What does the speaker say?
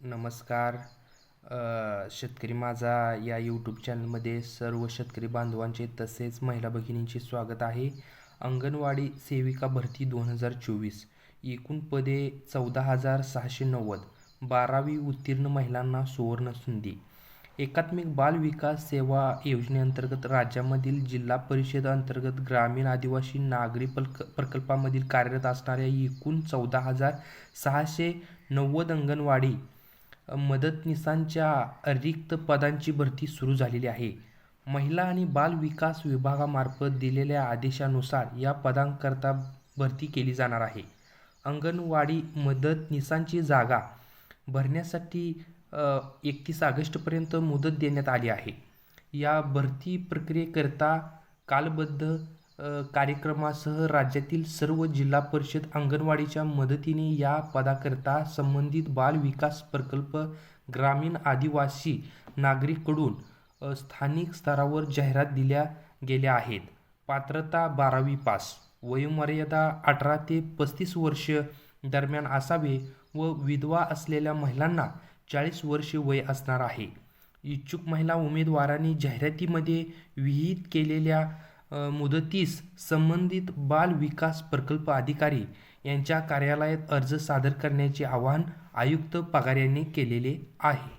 नमस्कार. शेतकरी माझा या यूट्यूब चॅनलमध्ये सर्व शेतकरी बांधवांचे तसेच महिला भगिनींचे स्वागत आहे. अंगणवाडी सेविका भरती दोन हजार चोवीस. एकूण पदे चौदा हजार सहाशे नव्वद. बारावी उत्तीर्ण महिलांना सुवर्ण संधी. एकात्मिक बाल विकास सेवा योजनेअंतर्गत राज्यामधील जिल्हा परिषद अंतर्गत ग्रामीण आदिवासी नागरी प्रक प्रकल्पामधील कार्यरत असणाऱ्या एकूण चौदा हजार सहाशे नव्वद अंगणवाडी मदतनीसांच्या रिक्त पदांची भरती सुरू झालेली आहे. महिला आणि बाल विकास विभागामार्फत दिलेल्या आदेशानुसार या पदांकरता भरती केली जाणार आहे. अंगणवाडी मदतनीसांची जागा भरण्यासाठी एकतीस ऑगस्टपर्यंत मुदत देण्यात आली आहे. या भरती प्रक्रियेकरता कालबद्ध कार्यक्रमासह राज्यातील सर्व जिल्हा परिषद अंगणवाडीच्या मदतीने या पदाकरता संबंधित बाल विकास प्रकल्प ग्रामीण आदिवासी नागरिककडून स्थानिक स्तरावर जाहिरात दिल्या गेल्या आहेत. पात्रता बारावी पास वयोमर्यादा अठरा ते पस्तीस वर्ष दरम्यान असावे व विधवा असलेल्या महिलांना चाळीस वर्ष वय असणार आहे. इच्छुक महिला उमेदवारांनी जाहिरातीमध्ये विहित केलेल्या मुदतीस संबंधित बाल विकास प्रकल्प अधिकारी यांच्या कार्यालयात अर्ज सादर करण्याचे आवाहन आयुक्त पगार यांनी केलेले आहे.